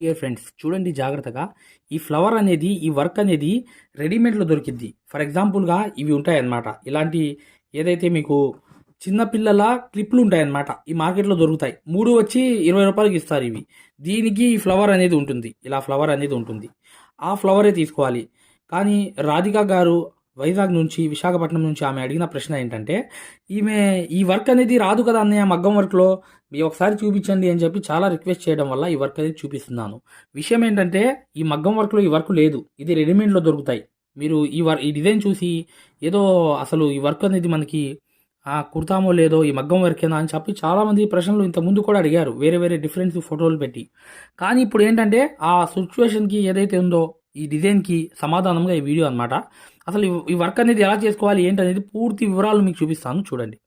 ఏ friends చూడండి జాగ్రత్తగా. ఈ ఫ్లవర్ అనేది ఈ వర్క్ అనేది రెడీమేడ్లో దొరికిద్ది. ఫర్ ఎగ్జాంపుల్గా ఇవి ఉంటాయన్నమాట. ఇలాంటి ఏదైతే మీకు చిన్నపిల్లల క్లిప్లు ఉంటాయన్నమాట ఈ మార్కెట్లో దొరుకుతాయి. మూడు వచ్చి ఇరవై రూపాయలకి ఇస్తారు ఇవి. దీనికి ఈ ఫ్లవర్ అనేది ఉంటుంది. ఇలా ఫ్లవర్ అనేది ఉంటుంది. ఆ ఫ్లవరే తీసుకోవాలి? కానీ రాధిక గారు వైజాగ్ నుంచి విశాఖపట్నం నుంచి ఆమె అడిగిన ప్రశ్న ఏంటంటే ఈమె ఈ వర్క్ అనేది రాదు కదా అన్నయ్య మగ్గం వర్క్లో. మీ ఒకసారి చూపించండి అని చెప్పి చాలా రిక్వెస్ట్ చేయడం వల్ల ఈ వర్క్ అనేది చూపిస్తున్నాను. విషయం ఏంటంటే ఈ మగ్గం వర్క్లో ఈ వర్క్ లేదు. ఇది రెడీమేడ్లో దొరుకుతాయి. మీరు ఈ వర్ ఈ డిజైన్ చూసి ఏదో అసలు ఈ వర్క్ అనేది మనకి కుర్తామో కుడతామో లేదో ఈ మగ్గం వర్కేనా అని చెప్పి చాలామంది ప్రశ్నలు ఇంత ముందు కూడా అడిగారు. వేరే వేరే డిఫరెన్స్ ఫోటోలు పెట్టి. కానీ ఇప్పుడు ఏంటంటే ఆ సిచ్యువేషన్కి ఏదైతే ఉందో ఈ డిజైన్కి సమాధానంగా ఈ వీడియో అనమాట అసలు ఈ- వర్క్ అనేది ఎలా చేసుకోవాలి ఏంటనేది పూర్తి వివరాలు మీకు చూపిస్తాను. చూడండి.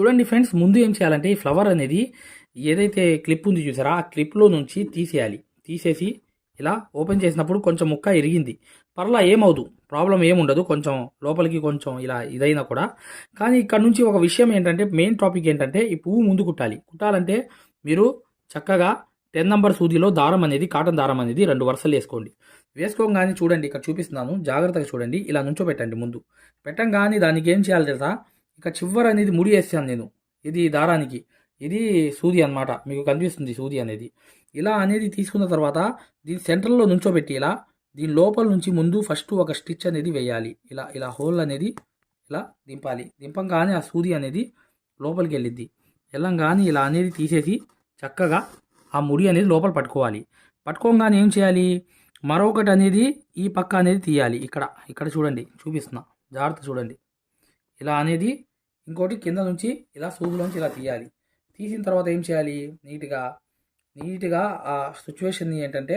చూడండి ఫ్రెండ్స్ ముందు ఏం చేయాలంటే ఈ ఫ్లవర్ అనేది ఏదైతే క్లిప్ ఉంది చూసారా ఆ క్లిప్లో నుంచి తీసేయాలి. తీసేసి ఇలా ఓపెన్ చేసినప్పుడు కొంచెం ముక్క ఇరిగింది. పర్లా ఏమవుదు ప్రాబ్లం ఏముండదు కొంచెం లోపలికి కొంచెం ఇలా ఇదైనా కూడా. కానీ ఇక్కడ నుంచి ఒక విషయం ఏంటంటే మెయిన్ టాపిక్ ఏంటంటే ఈ పువ్వు ముందు కుట్టాలి. కుట్టాలంటే మీరు చక్కగా టెన్ నంబర్ సూదిలో దారం అనేది కాటన్ దారం అనేది రెండు వరుసలు వేసుకోండి. వేసుకోగానే చూడండి ఇక్కడ చూపిస్తున్నాను. జాగ్రత్తగా చూడండి ఇలా నుంచో పెట్టండి ముందు. పెట్టంగానే దానికి ఏం చేయాలి తెలుసా? ఇక చివర అనేది ముడి వేస్తాను నేను. ఇది దారానికి. ఇది సూది అన్నమాట. మీకు కనిపిస్తుంది సూది అనేది. ఇలా అనేది తీసుకున్న తర్వాత దీని సెంటర్లో నుంచోబెట్టి ఇలా దీని లోపల నుంచి ముందు ఫస్ట్ ఒక స్టిచ్ అనేది వేయాలి. ఇలా ఇలా హోల్ అనేది ఇలా దింపాలి. దింపంగానే ఆ సూది అనేది లోపలికి వెళ్ళిద్ది. వెళ్ళంగానే ఇలా అనేది తీసేసి చక్కగా ఆ ముడి అనేది లోపల పట్టుకోవాలి. పట్టుకోగానే ఏం చేయాలి? మరొకటి అనేది ఈ పక్క అనేది తీయాలి. ఇక్కడ ఇక్కడ చూడండి చూపిస్తున్నా. జాగ్రత్త చూడండి. ఇలా అనేది ఇంకోటి కింద నుంచి ఇలా సూదులోంచి ఇలా తీయాలి. తీసిన తర్వాత ఏం చేయాలి? నీట్గా నీట్గా ఆ సిచ్యువేషన్ ఏంటంటే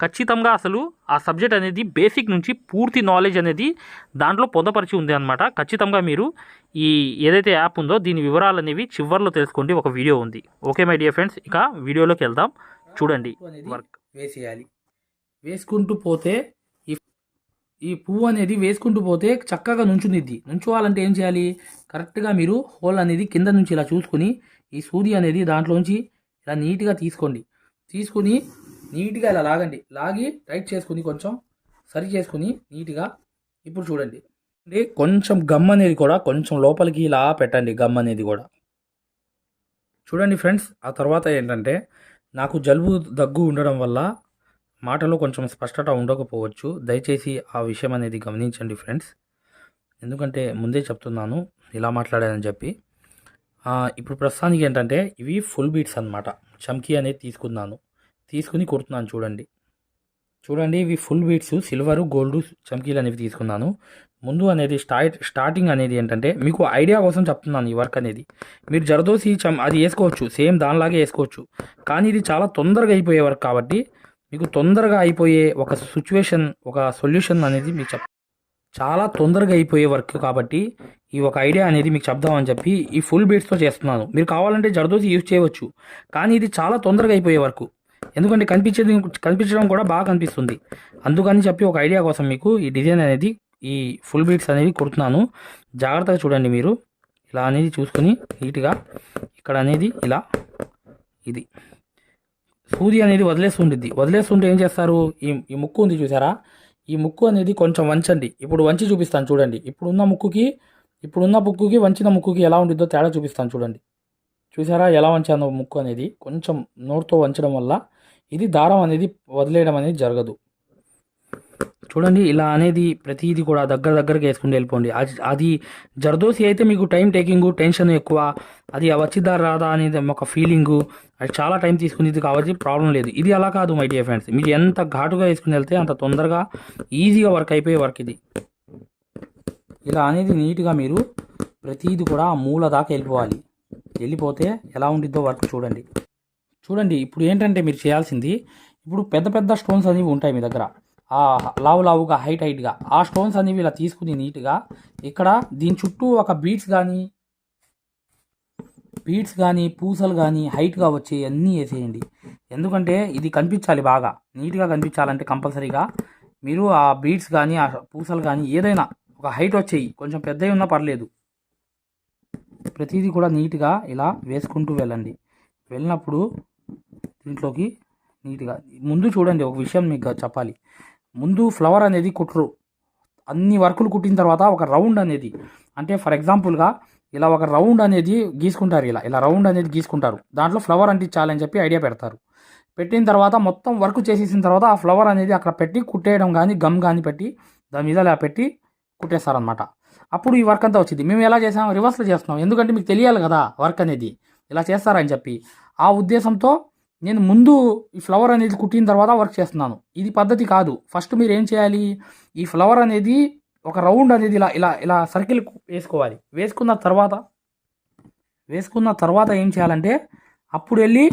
ఖచ్చితంగా అసలు ఆ సబ్జెక్ట్ అనేది బేసిక్ నుంచి పూర్తి నాలెడ్జ్ అనేది దాంట్లో పొందపరిచి ఉంది అనమాట ఖచ్చితంగా మీరు ఈ ఏదైతే యాప్ ఉందో దీని వివరాలు అనేవి చివర్లో తెలుసుకోండి. ఒక వీడియో ఉంది. ఓకే మై డియర్ ఫ్రెండ్స్ ఇక వీడియోలోకి వెళ్దాం. చూడండి వర్క్. వేసేయాలి. వేసుకుంటూ పోతే ఈ ఈ పువ్వు అనేది వేసుకుంటూ పోతే చక్కగా నుంచునిద్ది. నుంచోవాలంటే ఏం చేయాలి? కరెక్ట్గా మీరు హోల్ అనేది కింద నుంచి ఇలా చూసుకుని ఈ సూది అనేది దాంట్లోంచి ఇలా నీట్గా తీసుకోండి. తీసుకుని నీట్గా ఇలా లాగండి. లాగి టైట్ చేసుకుని కొంచెం సరి చేసుకుని నీట్గా ఇప్పుడు చూడండి. అంటే కొంచెం గమ్ అనేది కూడా కొంచెం లోపలికి ఇలా పెట్టండి గమ్ అనేది కూడా. చూడండి ఫ్రెండ్స్ ఆ తర్వాత ఏంటంటే నాకు జలుబు దగ్గు ఉండడం వల్ల మాటలో కొంచెం స్పష్టత ఉండకపోవచ్చు. దయచేసి ఆ విషయం అనేది గమనించండి ఫ్రెండ్స్. ఎందుకంటే ముందే చెప్తున్నాను ఇలా మాట్లాడానని చెప్పి. ఇప్పుడు ప్రస్తుతానికి ఏంటంటే ఇవి ఫుల్ బీట్స్ అన్నమాట. చమ్కీ అనేది తీసుకున్నాను. తీసుకుని కుడుతున్నాను చూడండి. చూడండి ఇవి ఫుల్ బీట్స్ సిల్వరు గోల్డ్ చమ్కీలు అనేవి తీసుకున్నాను. ముందు అనేది స్టార్ట్ స్టార్టింగ్ అనేది ఏంటంటే మీకు ఐడియా కోసం చెప్తున్నాను ఈ వర్క్ అనేది. మీరు జరదోసి చమ్ అది వేసుకోవచ్చు సేమ్ దానిలాగే వేసుకోవచ్చు. కానీ ఇది చాలా తొందరగా అయిపోయే వర్క్ కాబట్టి మీకు తొందరగా అయిపోయే ఒక సిచ్యువేషన్ ఒక సొల్యూషన్ అనేది మీకు చెప్ చాలా తొందరగా అయిపోయే వర్క్ కాబట్టి ఈ ఒక ఐడియా అనేది మీకు చెప్దామని చెప్పి ఈ ఫుల్ బీట్స్తో చేస్తున్నాను. మీరు కావాలంటే జరదోసి యూజ్ చేయవచ్చు. కానీ ఇది చాలా తొందరగా అయిపోయే వర్క్. ఎందుకంటే కనిపించేది కనిపించడం కూడా బాగా కనిపిస్తుంది. అందుకని చెప్పి ఒక ఐడియా కోసం మీకు ఈ డిజైన్ అనేది ఈ ఫుల్ బీట్స్ అనేవి కుడుతున్నాను. జాగ్రత్తగా చూడండి మీరు. ఇలా అనేది చూసుకుని నీట్గా ఇక్కడ అనేది ఇలా ఇది. సూది అనేది వదిలేస్తుంటుంది వదిలేస్తుంటే ఏం చేస్తారు? ఈ ఈ ముక్కు ఉంది చూసారా? ఈ ముక్కు అనేది కొంచెం వంచండి. ఇప్పుడు వంచి చూపిస్తాను చూడండి. ఇప్పుడున్న ముక్కుకి ఇప్పుడున్న ముక్కుకి వంచిన ముక్కుకి ఎలా ఉంటుందో తేడా చూపిస్తాను చూడండి. చూసారా ఎలా వంచాను ముక్కు అనేది? కొంచెం నోరుతో వంచడం వల్ల ఇది దారం అనేది వదిలేయడం అనేది జరగదు. చూడండి ఇలా అనేది ప్రతిదీ కూడా దగ్గర దగ్గరకి వేసుకుని వెళ్ళిపోండి. అది- అది జర్దోసి అయితే మీకు టైం టేకింగ్ టెన్షన్ ఎక్కువ అది వచ్చిద్దా రాదా అనేది ఒక ఫీలింగు అది చాలా టైం తీసుకునేది కాబట్టి ప్రాబ్లం లేదు. ఇది అలా కాదు మై డియర్ ఫ్రెండ్స్. మీరు ఎంత ఘాటుగా వేసుకుని వెళ్తే అంత తొందరగా ఈజీగా వర్క్ అయిపోయే వర్క్ ఇది. ఇలా అనేది నీట్గా మీరు ప్రతిదీ కూడా మూల దాకా వెళ్ళిపోవాలి. వెళ్ళిపోతే ఎలా ఉండిద్దో వర్క్ చూడండి. చూడండి ఇప్పుడు ఏంటంటే మీరు చేయాల్సింది ఇప్పుడు పెద్ద పెద్ద స్టోన్స్ అనేవి ఉంటాయి మీ దగ్గర. ఆ లావు లావుగా హైట్ హైట్గా ఆ స్టోన్స్ అనేవి ఇలా తీసుకుని నీట్గా ఇక్కడ దీని చుట్టూ ఒక బీట్స్ కానీ బీట్స్ కానీ పూసలు కానీ హైట్గా వచ్చే అన్నీ వేసేయండి. ఎందుకంటే ఇది కనిపించాలి బాగా. నీట్గా కనిపించాలంటే కంపల్సరీగా మీరు ఆ బీట్స్ కానీ ఆ పూసలు కానీ ఏదైనా ఒక హైట్ వచ్చేయి. కొంచెం పెద్దవి ఉన్నా పర్లేదు. ప్రతిదీ కూడా నీట్గా ఇలా వేసుకుంటూ వెళ్ళండి. వెళ్ళినప్పుడు దీంట్లోకి నీట్గా ముందు చూడండి ఒక విషయం మీకు చెప్పాలి. ముందు ఫ్లవర్ అనేది కుట్టరు అన్ని వర్కులు కుట్టిన తర్వాత ఒక రౌండ్ అనేది అంటే ఫర్ ఎగ్జాంపుల్గా ఇలా ఒక రౌండ్ అనేది గీసుకుంటారు ఇలా ఇలా రౌండ్ అనేది గీసుకుంటారు. దాంట్లో ఫ్లవర్ అంటించాలని చెప్పి ఐడియా పెడతారు. పెట్టిన తర్వాత మొత్తం వర్క్ చేసేసిన తర్వాత ఆ ఫ్లవర్ అనేది అక్కడ పెట్టి కుట్టేయడం కానీ గమ్ కానీ పెట్టి దాని మీద ఇలా పెట్టి కుట్టేస్తారనమాట అప్పుడు ఈ వర్క్ అంతా వచ్చింది. మేము ఎలా చేసాం? రివర్స్లో చేస్తున్నాం. ఎందుకంటే మీకు తెలియాలి కదా వర్క్ అనేది. ఇలా చేస్తారని చెప్పి. ఆ ఉద్దేశంతో నేను ముందు ఈ ఫ్లవర్ అనేది కుట్టిన తర్వాత వర్క్ చేస్తున్నాను. ఇది పద్ధతి కాదు. ఫస్ట్ మీరు ఏం చేయాలి? ఈ ఫ్లవర్ అనేది ఒక రౌండ్ అనేది ఇలా ఇలా ఇలా సర్కిల్ వేసుకోవాలి. వేసుకున్న తర్వాత వేసుకున్న తర్వాత ఏం చేయాలంటే అప్పుడు వెళ్ళి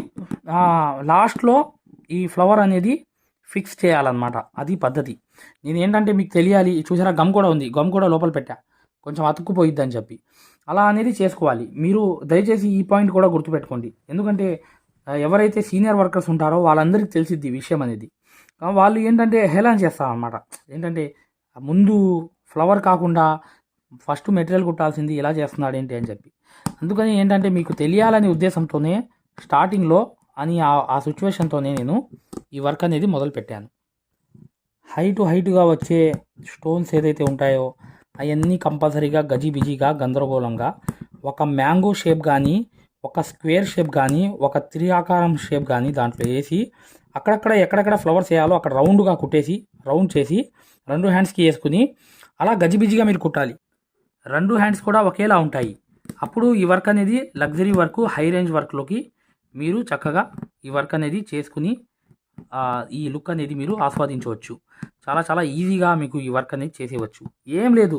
లాస్ట్లో ఈ ఫ్లవర్ అనేది ఫిక్స్ చేయాలన్నమాట. అది పద్ధతి. నేను ఏంటంటే మీకు తెలియాలి. చూసారా? గమ్ కూడా ఉంది. గమ్ కూడా లోపల పెట్టా. కొంచెం అతుక్కుపోయిద్ది అని చెప్పి. అలా అనేది చేసుకోవాలి. మీరు దయచేసి ఈ పాయింట్ కూడా గుర్తుపెట్టుకోండి. ఎందుకంటే ఎవరైతే సీనియర్ వర్కర్స్ ఉంటారో వాళ్ళందరికీ తెలిసిద్ది విషయం అనేది. వాళ్ళు ఏంటంటే హేళన చేస్తారనమాట ఏంటంటే ముందు ఫ్లవర్ కాకుండా ఫస్ట్ మెటీరియల్ కుట్టాల్సింది ఇలా చేస్తున్నాడు ఏంటి అని చెప్పి. అందుకని ఏంటంటే మీకు తెలియాలనే ఉద్దేశంతోనే స్టార్టింగ్లో అని ఆ- సిచ్యువేషన్తోనే నేను ఈ వర్క్ అనేది మొదలుపెట్టాను. హైటు హైట్ హైట్గా వచ్చే స్టోన్స్ ఏదైతే ఉంటాయో అవన్నీ కంపల్సరీగా గజిబిజిగా గందరగోళంగా. ఒక మ్యాంగో షేప్ కానీ ఒక స్క్వేర్ షేప్ కానీ ఒక త్రిఆకారం షేప్ కానీ దాంట్లో వేసి అక్కడక్కడ ఎక్కడెక్కడ ఫ్లవర్స్ వేయాలో అక్కడ రౌండ్గా కుట్టేసి రౌండ్ చేసి రెండు హ్యాండ్స్కి వేసుకుని అలా గజిబిజిగా మీరు కుట్టాలి. రెండు హ్యాండ్స్ కూడా ఒకేలా ఉంటాయి. అప్పుడు ఈ వర్క్ అనేది లగ్జరీ వర్క్ హై రేంజ్ వర్క్లోకి మీరు చక్కగా ఈ వర్క్ అనేది చేసుకుని ఈ లుక్ అనేది మీరు ఆస్వాదించవచ్చు. చాలా చాలా ఈజీగా మీకు ఈ వర్క్ అనేది చేసేవచ్చు ఏం లేదు.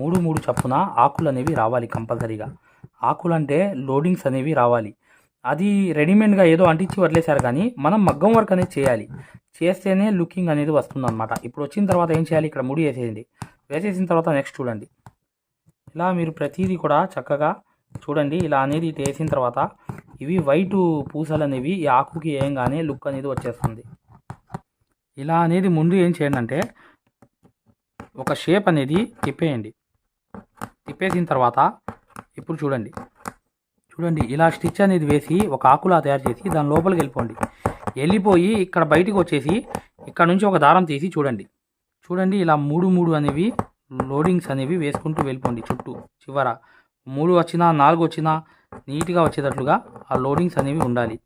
మూడు మూడు చప్పున ఆకులు అనేవి రావాలి కంపల్సరీగా. ఆకులు అంటే లోడింగ్స్ అనేవి రావాలి. అది రెడీమేడ్గా ఏదో అంటించి వదిలేశారు కానీ మనం మగ్గం వర్క్ అనేది చేయాలి. చేస్తేనే లుకింగ్ అనేది వస్తుంది అనమాట ఇప్పుడు వచ్చిన తర్వాత ఏం చేయాలి? ఇక్కడ ముడి వేసేయండి. వేసేసిన తర్వాత నెక్స్ట్ చూడండి. ఇలా మీరు ప్రతిదీ కూడా చక్కగా చూడండి. ఇలా అనేది వేసిన తర్వాత ఇవి వైట్ పూసలు అనేవి ఈ ఆకుకి వేయంగానే లుక్ అనేది వచ్చేస్తుంది. ఇలా అనేది ముందు ఏం చేయండి అంటే ఒక షేప్ అనేది తిప్పేయండి. తిప్పేసిన తర్వాత ఇప్పుడు చూడండి. చూడండి ఇలా స్టిచ్ అనేది వేసి ఒక ఆకులా తయారు చేసి దాని లోపలికి వెళ్ళిపోండి. వెళ్ళిపోయి ఇక్కడ బయటికి వచ్చేసి ఇక్కడ నుంచి ఒక దారం తీసి చూడండి. చూడండి ఇలా మూడు మూడు అనేవి లోడింగ్స్ అనేవి వేసుకుంటూ వెళ్ళిపోండి చుట్టూ చివర. మూడు వచ్చినా నాలుగు వచ్చినా నీట్గా వచ్చేటట్లుగా ఆ లోడింగ్స్ అనేవి ఉండాలి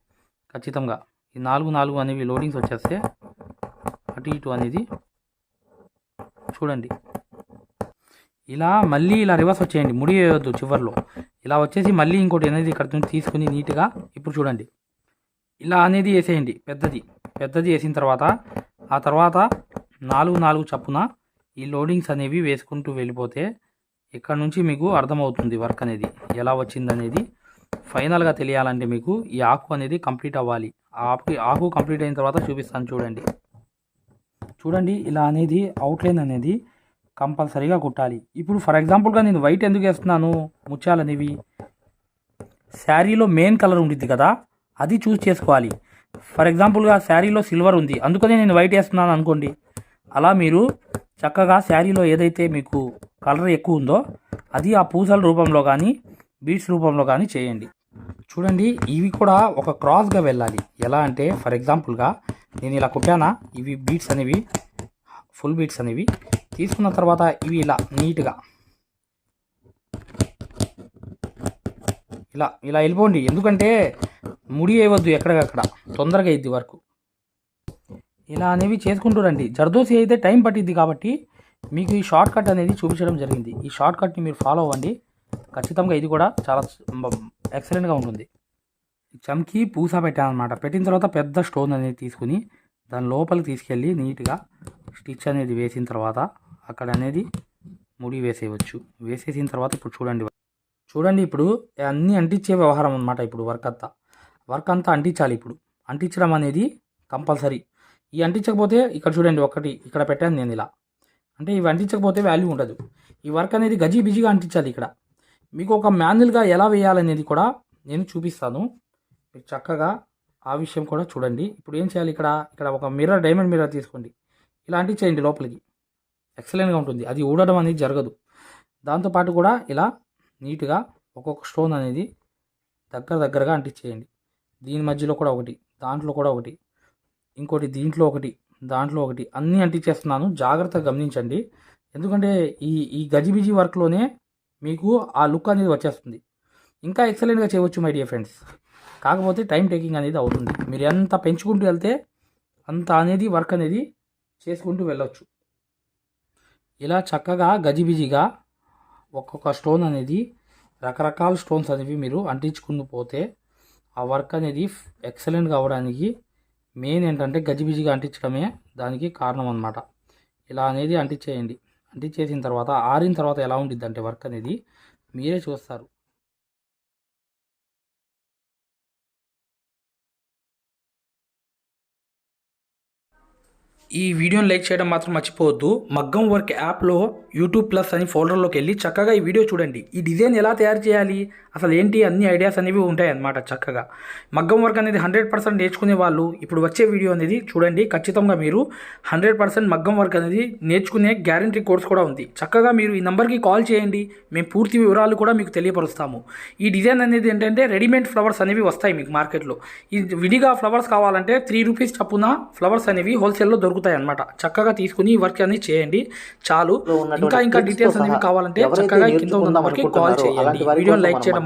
ఖచ్చితంగా. ఈ నాలుగు నాలుగు అనేవి లోడింగ్స్ వచ్చేస్తే అటు ఇటు అనేది చూడండి. ఇలా మళ్ళీ ఇలా రివర్స్ వచ్చేయండి ముడి వేయొద్దు చివర్లో. ఇలా వచ్చేసి మళ్ళీ ఇంకోటి అనేది ఇక్కడ నుంచి తీసుకుని నీట్గా ఇప్పుడు చూడండి. ఇలా అనేది వేసేయండి పెద్దది. పెద్దది వేసిన తర్వాత ఆ తర్వాత నాలుగు నాలుగు చప్పున ఈ లోడింగ్స్ అనేవి వేసుకుంటూ వెళ్ళిపోతే ఇక్కడ నుంచి మీకు అర్థమవుతుంది వర్క్ అనేది. ఎలా వచ్చిందనేది ఫైనల్గా తెలియాలంటే మీకు ఈ ఆకు అనేది కంప్లీట్ అవ్వాలి. ఆకు ఆకు కంప్లీట్ అయిన తర్వాత చూపిస్తాను చూడండి. చూడండి ఇలా అనేది అవుట్లైన్ అనేది కంపల్సరీగా కుట్టాలి. ఇప్పుడు ఫర్ ఎగ్జాంపుల్గా నేను వైట్ ఎందుకు వేస్తున్నాను? ముత్యాలు అనేవి శారీలో మెయిన్ కలర్ ఉంటుంది కదా అది చూస్ చేసుకోవాలి. ఫర్ ఎగ్జాంపుల్గా శారీలో సిల్వర్ ఉంది అందుకనే నేను వైట్ వేస్తున్నాను అనుకోండి. అలా మీరు చక్కగా శారీలో ఏదైతే మీకు కలర్ ఎక్కువ ఉందో అది ఆ పూసల రూపంలో కానీ బీట్స్ రూపంలో కానీ చేయండి. చూడండి ఇవి కూడా ఒక క్రాస్గా వెళ్ళాలి. ఎలా అంటే ఫర్ ఎగ్జాంపుల్గా నేను ఇలా కుట్టానా ఇవి బీట్స్ అనేవి ఫుల్ బీట్స్ అనేవి. తీసుకున్న తర్వాత ఇవి ఇలా నీట్గా. ఇలా ఇలా వెళ్ళిపోండి. ఎందుకంటే ముడి వేయవద్దు ఎక్కడికక్కడ. తొందరగా ఇద్ది వరకు. ఇలా అనేవి చేసుకుంటూ రండి. జర్దోసి అయితే టైం పట్టిద్ది కాబట్టి మీకు ఈ షార్ట్ కట్ అనేది చూపించడం జరిగింది. ఈ షార్ట్ కట్ని మీరు ఫాలో అవ్వండి. ఖచ్చితంగా ఇది కూడా చాలా ఎక్సలెంట్గా ఉంటుంది. చమ్కి పూస పెట్టాను అనమాట పెట్టిన తర్వాత పెద్ద స్టోన్ అనేది తీసుకుని దాని లోపలికి తీసుకెళ్ళి నీట్గా స్టిచ్ అనేది వేసిన తర్వాత అక్కడ అనేది ముడి వేసేయవచ్చు. వేసేసిన తర్వాత ఇప్పుడు చూడండి. చూడండి ఇప్పుడు అన్నీ అంటించే వ్యవహారం అనమాట ఇప్పుడు వర్క్ అంతా. వర్క్ అంతా అంటించాలి ఇప్పుడు. అంటించడం అనేది కంపల్సరీ. ఈ అంటించకపోతే ఇక్కడ చూడండి ఒకటి ఇక్కడ పెట్టాను నేను ఇలా. అంటే ఇవి అంటించకపోతే వాల్యూ ఉండదు. ఈ వర్క్ అనేది గజీ బిజీగా అంటించాలి ఇక్కడ. మీకు ఒక మాన్యువల్గా ఎలా వేయాలనేది కూడా నేను చూపిస్తాను. మీరు చక్కగా ఆ విషయం కూడా చూడండి. ఇప్పుడు ఏం చేయాలి ఇక్కడ? ఇక్కడ ఒక మిర్రర్ డైమండ్ మిర్రర్ తీసుకోండి. ఇలా అంటించేయండి లోపలికి. ఎక్సలెంట్గా ఉంటుంది. అది ఊడడం అనేది జరగదు. దాంతోపాటు కూడా ఇలా నీట్గా ఒక్కొక్క స్టోన్ అనేది దగ్గర దగ్గరగా అంటించేయండి. దీని మధ్యలో కూడా ఒకటి దాంట్లో కూడా ఒకటి ఇంకోటి దీంట్లో ఒకటి దాంట్లో ఒకటి అన్నీ అంటించేస్తున్నాను. జాగ్రత్తగా గమనించండి. ఎందుకంటే ఈ ఈ గజిబిజి వర్క్లోనే మీకు ఆ లుక్ అనేది వచ్చేస్తుంది. ఇంకా ఎక్సలెంట్గా చేయవచ్చు మై డియర్ ఫ్రెండ్స్ కాకపోతే టైం టేకింగ్ అనేది అవుతుంది. మీరు ఎంత పెంచుకుంటూ వెళ్తే అంత అనేది వర్క్ అనేది చేసుకుంటూ వెళ్ళొచ్చు. ఇలా చక్కగా గజిబిజిగా ఒక్కొక్క స్టోన్ అనేది రకరకాల స్టోన్స్ అనేవి మీరు అంటించుకుని పోతే ఆ వర్క్ అనేది ఎక్సలెంట్గా అవ్వడానికి మెయిన్ ఏంటంటే గజిబిజిగా అంటించడమే దానికి కారణం అన్నమాట. ఇలా అనేది అంటించేయండి. అంటించేసిన తర్వాత ఆరిన తర్వాత ఎలా ఉంటుంది అంటే వర్క్ అనేది మీరే చూస్తారు. ఈ వీడియోని లైక్ చేయడం మాత్రం మర్చిపోవద్దు. మగ్గం వర్క్ యాప్లో యూట్యూబ్ ప్లస్ అని ఫోల్డర్లోకి వెళ్ళి చక్కగా ఈ వీడియో చూడండి. ఈ డిజైన్ ఎలా తయారు చేయాలి? అసలు ఏంటి అన్ని ఐడియాస్ అనేవి ఉంటాయి అన్నమాట చక్కగా. మగ్గం వర్క్ అనేది హండ్రెడ్ పర్సెంట్ నేర్చుకునే వాళ్ళు ఇప్పుడు వచ్చే వీడియో అనేది చూడండి ఖచ్చితంగా మీరు హండ్రెడ్ పర్సెంట్ మగ్గం వర్క్ అనేది నేర్చుకునే గ్యారంటీ కోర్స్ కూడా ఉంది. చక్కగా మీరు ఈ నెంబర్కి కాల్ చేయండి మేము పూర్తి వివరాలు కూడా మీకు తెలియపరుస్తాము. ఈ డిజైన్ అనేది ఏంటంటే రెడీమేడ్ ఫ్లవర్స్ అనేవి వస్తాయి మీకు మార్కెట్లో ఈ విడిగా ఫ్లవర్స్ కావాలంటే త్రీ రూపీస్ చప్పున ఫ్లవర్స్ అనేవి హోల్సేల్లో దొరుకుతాయి అన్నమాట. చక్కగా తీసుకుని ఈ వర్క్ అనేది చేయండి చాలు. ఇంకా ఇంకా డీటెయిల్స్ అనేవి కావాలంటే చక్కగా కింద ఉన్న నెంబర్కి కాల్ చేయండి. వీడియోని లైక్ చేయడం